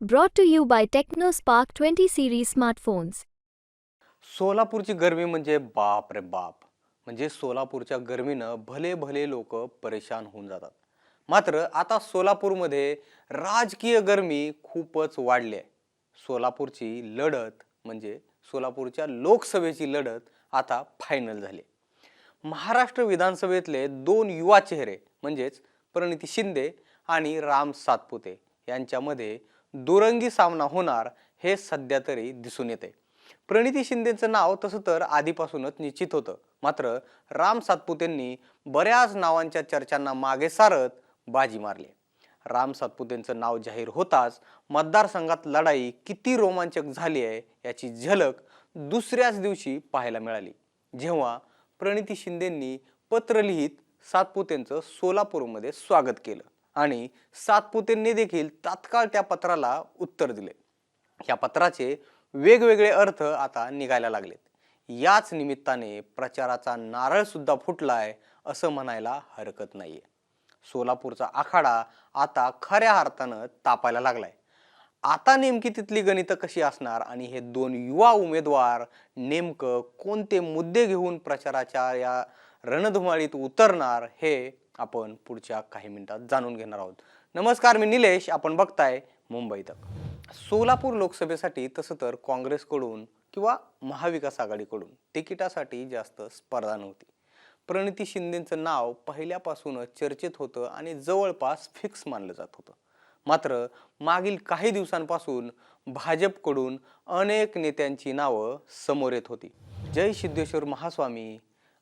Brought to you by Tecno Spark twenty series smartphones सोलापूरची गरमी म्हणजे बाप रे बाप. म्हणजे सोलापूरच्या गरमीनं भले भले लोक परेशान होऊन जातात. मात्र आता सोलापूरमध्ये राजकीय गरमी खूपच वाढली आहे. सोलापूरची लढत म्हणजे सोलापूरच्या लोकसभेची लढत आता फायनल झाली महाराष्ट्र विधानसभेतले दोन युवा चेहरे म्हणजेच प्रणिती शिंदे आणि राम सातपुते यांच्यामध्ये दुरंगी सामना होणार हे सध्या तरी दिसून येते. प्रणिती शिंदेचं नाव तसं तर आधीपासूनच निश्चित होतं. मात्र राम सातपुतेंनी बऱ्याच नावांच्या चर्चांना मागे सारत बाजी मारली. राम सातपुतेंचं नाव जाहीर होताच मतदारसंघात लढाई किती रोमांचक झाली आहे याची झलक दुसऱ्याच दिवशी पाहायला मिळाली. जेव्हा प्रणिती शिंदेंनी पत्र लिहित सातपुतेंचं सोलापूरमध्ये स्वागत केलं. आणि सातपुतेंनी देखील तात्काळ त्या पत्राला उत्तर दिले. या पत्राचे वेगवेगळे अर्थ आता निघायला लागलेत. याच निमित्ताने प्रचाराचा नारळ सुद्धा फुटलाय असं म्हणायला हरकत नाहीये. सोलापूरचा आखाडा आता खऱ्या अर्थानं तापायला लागलाय. आता नेमकी तिथली गणितं कशी असणार आणि हे दोन युवा उमेदवार नेमकं कोणते मुद्दे घेऊन प्रचाराच्या या रणधुमाळीत उतरणार हे आपण पुढच्या काही मिनिटात जाणून घेणार आहोत. नमस्कार मी निलेश. आपण बघताय मुंबई तक. सोलापूर लोकसभेसाठी तसं तर काँग्रेसकडून किंवा महाविकास आघाडीकडून तिकिटासाठी जास्त स्पर्धा नव्हती. प्रणिती शिंदेचं नाव पहिल्यापासूनच चर्चेत होतं आणि जवळपास फिक्स मानलं जात होतं. मात्र मागील काही दिवसांपासून भाजपकडून अनेक नेत्यांची नावं समोर येत होती. जय सिद्धेश्वर महास्वामी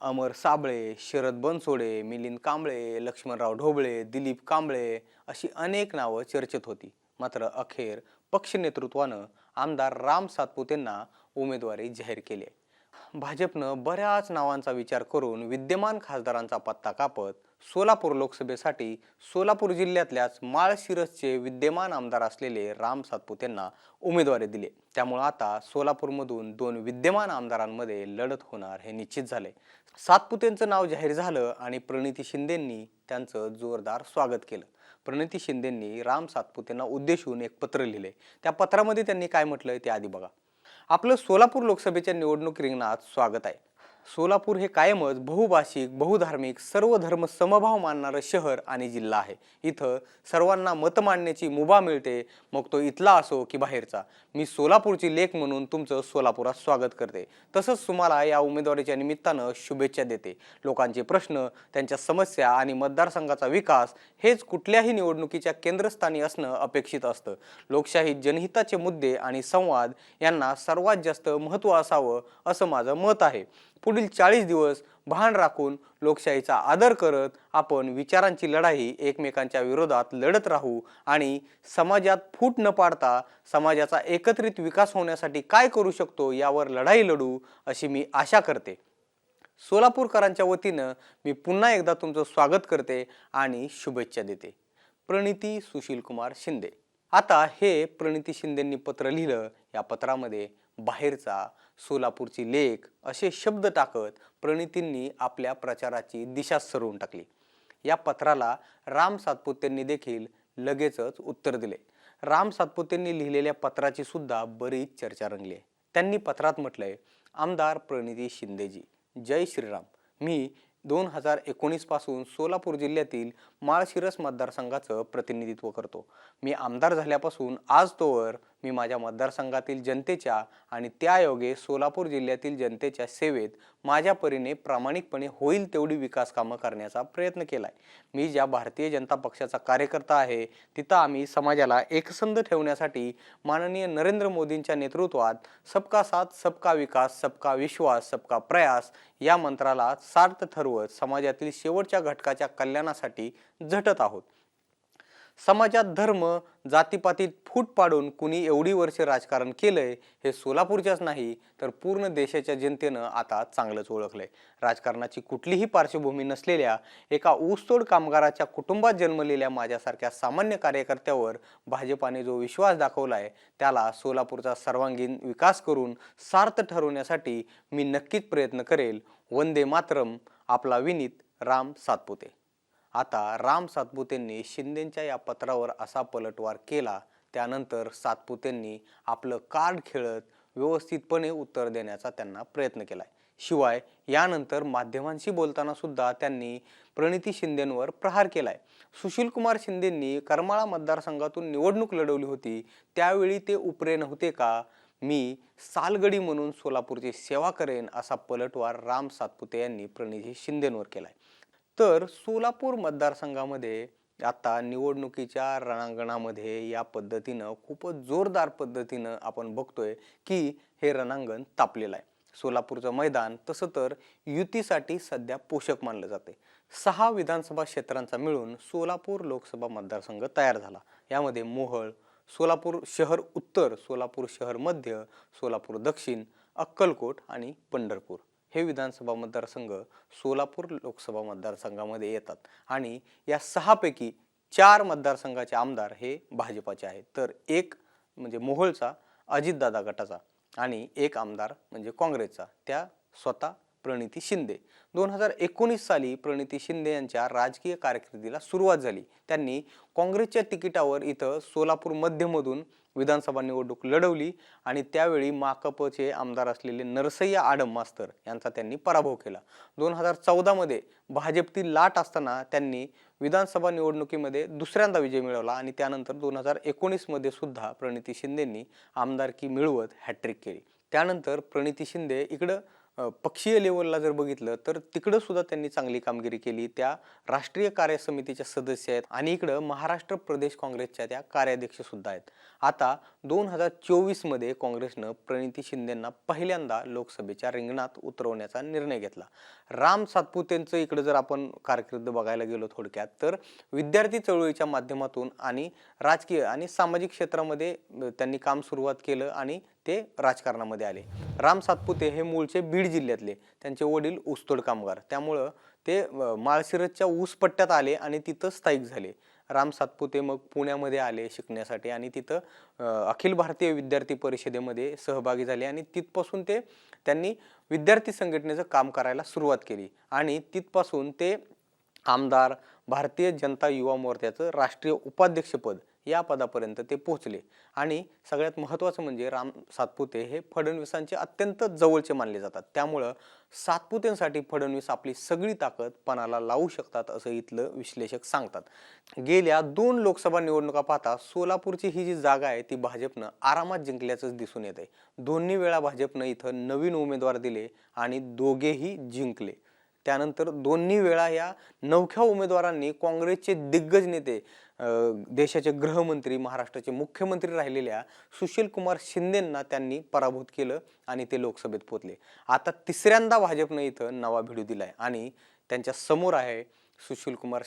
अमर साबळे शरद बनसोडे मिलिंद कांबळे लक्ष्मणराव ढोबळे दिलीप कांबळे अशी अनेक नावं चर्चेत होती. मात्र अखेर पक्ष नेतृत्वानं आमदार राम सातपुतेंना उमेदवारी जाहीर केली आहे. भाजपनं बऱ्याच नावांचा विचार करून विद्यमान खासदारांचा पत्ता कापत सोलापूर लोकसभेसाठी सोलापूर जिल्ह्यातल्याच माळशिरसचे विद्यमान आमदार असलेले राम सातपुतेंना उमेदवारी दिली. त्यामुळं आता सोलापूरमधून दोन विद्यमान आमदारांमध्ये लढत होणार हे निश्चित झाले सातपुतेंचं नाव जाहीर झालं आणि प्रणिती शिंदेंनी त्यांचं जोरदार स्वागत केलं. प्रणिती शिंदेंनी राम सातपुतेंना उद्देशून एक पत्र लिहिले. त्या पत्रामध्ये त्यांनी काय म्हटलंय ते आधी बघा. आपलं सोलापूर लोकसभेच्या निवडणूक रिंगणात स्वागत आहे. सोलापूर हे कायमच बहुभाषिक बहुधार्मिक सर्व धर्म समभाव मानणारं शहर आणि जिल्हा आहे. इथं सर्वांना मत मांडण्याची मुभा मिळते. मग तो इथला असो की बाहेरचा. मी सोलापूरची लेख म्हणून तुमचं सोलापुरात स्वागत करते. तसंच तुम्हाला या उमेदवारीच्या निमित्तानं शुभेच्छा देते. लोकांचे प्रश्न त्यांच्या समस्या आणि मतदारसंघाचा विकास हेच कुठल्याही निवडणुकीच्या केंद्रस्थानी असणं अपेक्षित असतं. लोकशाहीत जनहिताचे मुद्दे आणि संवाद यांना सर्वात जास्त महत्त्व असावं असं माझं मत आहे. पुढील चाळीस दिवस भान राखून लोकशाहीचा आदर करत आपण विचारांची लढाई एकमेकांच्या विरोधात लढत राहू आणि समाजात फूट न पाडता समाजाचा एकत्रित विकास होण्यासाठी काय करू शकतो यावर लढाई लढू अशी मी आशा करते. सोलापूरकरांच्या वतीनं मी पुन्हा एकदा तुमचं स्वागत करते आणि शुभेच्छा देते. प्रणिती सुशील कुमार शिंदे. आता हे प्रणिती शिंदेंनी पत्र लिहिलं या पत्रामध्ये बाहेरचा सोलापूरची लेख असे शब्द टाकत प्रणितींनी आपल्या प्रचाराची दिशा सरवून टाकली. या पत्राला राम सातपुतेंनी देखील लगेचच उत्तर दिले. राम सातपुतेंनी लिहिलेल्या पत्राची सुद्धा बरीच चर्चा रंगली आहे. त्यांनी पत्रात म्हटलंय आमदार प्रणिती शिंदेजी जय श्रीराम. मी दोन हजार एकोणीसपासून सोलापूर जिल्ह्यातील माळशिरस मतदारसंघाचं प्रतिनिधित्व करतो. मी आमदार झाल्यापासून आज तोवर मी माझ्या मतदारसंघातील जनतेच्या आणि त्यायोगे सोलापूर जिल्ह्यातील जनतेच्या सेवेत माझ्या परीने प्रामाणिकपणे होईल तेवढी विकास कामं करण्याचा प्रयत्न केला आहे मी ज्या भारतीय जनता पक्षाचा कार्यकर्ता आहे तिथं आम्ही समाजाला एकसंध ठेवण्यासाठी माननीय नरेंद्र मोदींच्या नेतृत्वात सबका साथ सबका विकास सबका विश्वास सबका प्रयास या मंत्राला सार्थ ठरवत समाजातील शेवटच्या घटकाच्या कल्याणासाठी झटत आहोत. समाजात धर्म जातीपातीत फूट पाडून कुणी एवढी वर्षे राजकारण केलंय हे सोलापूरच्याच नाही तर पूर्ण देशाच्या जनतेनं आता चांगलंच ओळखलंय. राजकारणाची कुठलीही पार्श्वभूमी नसलेल्या एका ऊसतोड कामगाराच्या कुटुंबात जन्मलेल्या माझ्यासारख्या सामान्य कार्यकर्त्यावर भाजपाने जो विश्वास दाखवलाय त्याला सोलापूरचा सर्वांगीण विकास करून सार्थ ठरवण्यासाठी मी नक्कीच प्रयत्न करेल. वंदे मातरम आपला विनीत राम सातपुते. आता राम सातपुतेंनी शिंदेंच्या या पत्रावर असा पलटवार केला त्यानंतर सातपुतेंनी आपलं कार्ड खेळत व्यवस्थितपणे उत्तर देण्याचा त्यांना प्रयत्न केला. शिवाय यानंतर माध्यमांशी बोलताना सुद्धा त्यांनी प्रणिती शिंदेंवर प्रहार केलाय. सुशील कुमार शिंदेंनी करमाळा मतदारसंघातून निवडणूक लढवली होती त्यावेळी ते उपरे नव्हते का? मी सालगडी म्हणून सोलापूरची सेवा करेन असा पलटवार राम सातपुते यांनी प्रणिती शिंदेंवर केलाय. तर सोलापूर मतदारसंघामध्ये आता निवडणुकीच्या रणांगणामध्ये या पद्धतीनं खूपच जोरदार पद्धतीनं आपण बघतोय की हे रणांगण तापलेलं आहे. सोलापूरचं मैदान तसं तर युतीसाठी सध्या पोषक मानलं जाते. सहा विधानसभा क्षेत्रांचा मिळून सोलापूर लोकसभा मतदारसंघ तयार झाला. यामध्ये मोहळ सोलापूर शहर उत्तर सोलापूर शहर मध्य सोलापूर दक्षिण अक्कलकोट आणि पंढरपूर. हे विधानसभा मतदारसंघ सोलापूर लोकसभा मतदारसंघामध्ये येतात. आणि या सहापैकी चार मतदारसंघाचे आमदार हे भाजपाचे आहेत. तर एक म्हणजे मोहोळचा अजितदादा गटाचा आणि एक आमदार म्हणजे काँग्रेसचा. त्या स्वतः प्रणिती शिंदे. दोन हजार एकोणीस साली प्रणिती शिंदे यांच्या राजकीय कारकिर्दीला सुरुवात झाली. त्यांनी काँग्रेसच्या तिकिटावर इथं सोलापूर मध्यमधून विधानसभा निवडणूक लढवली आणि त्यावेळी माकपचे आमदार असलेले नरसय्या आडम मास्तर यांचा त्यांनी पराभव केला. दोन हजार चौदामध्ये भाजपती लाट असताना त्यांनी विधानसभा निवडणुकीमध्ये दुसऱ्यांदा विजय मिळवला आणि त्यानंतर दोन हजार एकोणीसमध्ये सुद्धा प्रणिती शिंदेंनी आमदारकी मिळवत हॅट्रिक केली. त्यानंतर प्रणिती शिंदे इकडं पक्षीय लेवलला जर बघितलं तर तिकडं सुद्धा त्यांनी चांगली कामगिरी केली. त्या राष्ट्रीय कार्य समितीच्या सदस्य आहेत आणि इकडं महाराष्ट्र प्रदेश काँग्रेसच्या त्या कार्याध्यक्ष सुद्धा आहेत. आता दोन हजार चोवीसमध्ये काँग्रेसनं प्रणिती शिंदेंना पहिल्यांदा लोकसभेच्या रिंगणात उतरवण्याचा निर्णय घेतला. राम सातपुतेंचं इकडं जर आपण कारकीर्द बघायला गेलो थोडक्यात तर विद्यार्थी चळवळीच्या माध्यमातून आणि राजकीय आणि सामाजिक क्षेत्रामध्ये त्यांनी काम सुरुवात केलं आणि ते राजकारणामध्ये आले. राम सातपुते हे मूळचे बीड जिल्ह्यातले त्यांचे वडील ऊसतोड कामगार. त्यामुळं ते माळशिरसच्या ऊस पट्ट्यात आले आणि तिथं स्थायिक झाले. राम सातपुते मग पुण्यामध्ये आले शिकण्यासाठी आणि तिथं अखिल भारतीय विद्यार्थी परिषदेमध्ये सहभागी झाले आणि तिथपासून ते त्यांनी विद्यार्थी संघटनेचं काम करायला सुरुवात केली. आणि तिथपासून ते आमदार भारतीय जनता युवा मोर्चाचं राष्ट्रीय उपाध्यक्षपद या पदापर्यंत ते पोहोचले. आणि सगळ्यात महत्त्वाचं म्हणजे राम सातपुते हे फडणवीसांचे अत्यंत जवळचे मानले जातात. त्यामुळं सातपुतेंसाठी फडणवीस आपली सगळी ताकद पणाला लावू शकतात असं इथलं विश्लेषक सांगतात. गेल्या दोन लोकसभा निवडणुका पाहता सोलापूरची ही जी जागा आहे ती भाजपनं आरामात जिंकल्याचंच दिसून येत आहे दोन्ही वेळा भाजपनं इथं नवीन उमेदवार दिले आणि दोघेही जिंकले. त्यानंतर दोन्ही वेळा या नवख्या उमेदवारांनी काँग्रेसचे दिग्गज नेते देशाचे गृहमंत्री महाराष्ट्राचे मुख्यमंत्री राहिलेल्या सुशील कुमार शिंदेंना त्यांनी पराभूत केलं आणि ते लोकसभेत पोचले आता तिसऱ्यांदा भाजपनं इथं नवा भिडू दिलाय आणि त्यांच्यासमोर आहे सुशील कुमार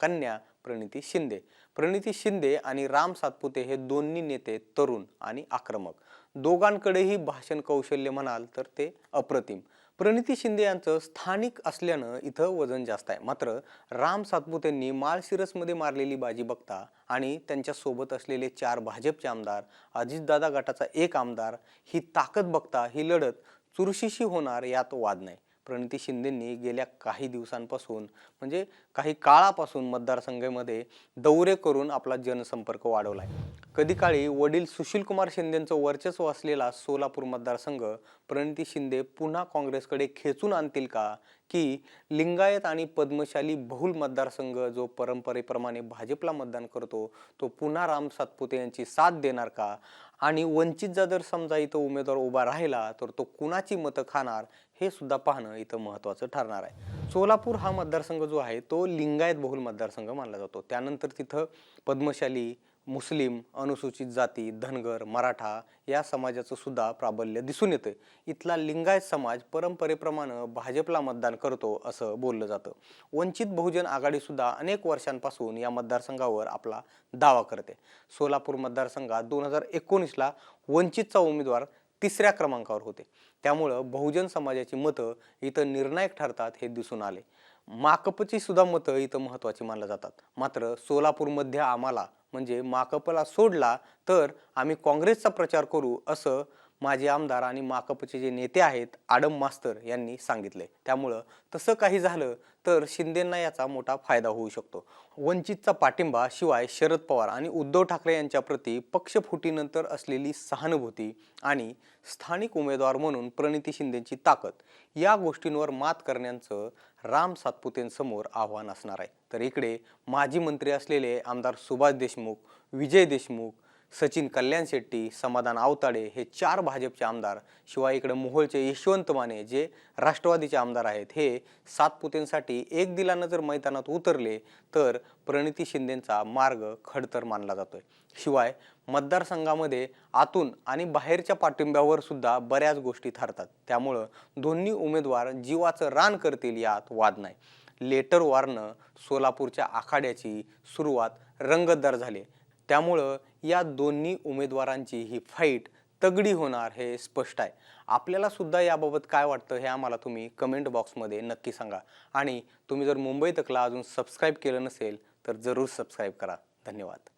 कन्या प्रणिती शिंदे. प्रणिती शिंदे आणि राम सातपुते हे दोन्ही नेते तरुण आणि आक्रमक. दोघांकडेही भाषण कौशल्य म्हणाल तर ते अप्रतिम. प्रणिती शिंदे यांचं स्थानिक असल्यानं इथं वजन जास्त आहे. मात्र राम सातपुतेंनी माळशिरसमध्ये मारलेली बाजी बघता आणि त्यांच्यासोबत असलेले चार भाजपचे आमदार अजितदादा गटाचा एक आमदार ही ताकद बघता ही लढत चुरशीशी होणार यात वाद नाही. प्रणिती शिंदेंनी गेल्या काही दिवसांपासून म्हणजे काही काळापासून मतदारसंघामध्ये दौरे करून आपला जनसंपर्क वाढवलाय. कधी काळी वडील सुशीलकुमार शिंदेंचं वर्चस्व असलेला सोलापूर मतदारसंघ प्रणिती शिंदे पुन्हा काँग्रेसकडे खेचून आणतील का की लिंगायत आणि पद्मशाली बहुल मतदारसंघ जो परंपरेप्रमाणे भाजपला मतदान करतो तो पुन्हा राम सातपुते यांची साथ देणार का? आणि वंचितचा जर समजा इथं उमेदवार उभा राहिला तर तो कुणाची मतं खाणार हे सुद्धा पाहणं इथं महत्त्वाचं ठरणार आहे. सोलापूर हा मतदारसंघ जो आहे तो लिंगायत बहुल मतदारसंघ मानला जातो. त्यानंतर तिथं पद्मशाली मुस्लिम अनुसूचित जाती धनगर मराठा या समाजाचं सुद्धा प्राबल्य दिसून येतं इथला लिंगायत समाज परंपरेप्रमाणे भाजपला मतदान करतो असं बोललं जातं. वंचित बहुजन आघाडीसुद्धा अनेक वर्षांपासून या मतदारसंघावर आपला दावा करते. सोलापूर मतदारसंघात दोन हजार एकोणीसला वंचितचा उमेदवार तिसऱ्या क्रमांकावर होते. त्यामुळं बहुजन समाजाची मतं इथं निर्णायक ठरतात हे दिसून आले. माकपची सुद्धा मतं इथं महत्त्वाची मानल्या जातात. मात्र सोलापूरमध्ये आम्हाला म्हणजे माकपला सोडला तर आम्ही काँग्रेसचा प्रचार करू असं माजी आमदार आणि माकपचे जे नेते आहेत आडम मास्तर यांनी सांगितले. त्यामुळं तसं काही झालं तर शिंदेंना याचा मोठा फायदा होऊ शकतो. वंचितचा पाठिंबा शिवाय शरद पवार आणि उद्धव ठाकरे यांच्या प्रती पक्षफुटीनंतर असलेली सहानुभूती आणि स्थानिक उमेदवार म्हणून प्रणिती शिंदेची ताकद या गोष्टींवर मात करण्याचं राम सातपुतेंसमोर आव्हान असणार आहे. तर इकडे माजी मंत्री असलेले आमदार सुभाष देशमुख विजय देशमुख सचिन कल्याण शेट्टी समाधान आवताडे हे चार भाजपचे आमदार शिवाय इकडे मोहोळचे यशवंत माने जे राष्ट्रवादीचे आमदार आहेत हे सातपुतेंसाठी एक दिलानं जर मैदानात उतरले तर प्रणिती शिंदेचा मार्ग खडतर मानला जातोय. शिवाय मतदारसंघामध्ये आतून आणि बाहेरच्या पाठिंब्यावर सुद्धा बऱ्याच गोष्टी ठरतात. त्यामुळं दोन्ही उमेदवार जीवाचं रान करतील यात वाद नाही. लेटर वॉरनं सोलापूरच्या आखाड्याची सुरुवात रंगतदार झाली. त्यामुळं या दोन्ही उमेदवारांची ही फाईट तगडी होणार हे स्पष्ट आहे. आपल्याला सुद्धा याबाबत काय वाटतं हे आम्हाला तुम्ही कमेंट बॉक्समध्ये नक्की सांगा. आणि तुम्ही जर मुंबई तकला अजून सबस्क्राईब केलं नसेल तर जरूर सबस्क्राईब करा. धन्यवाद.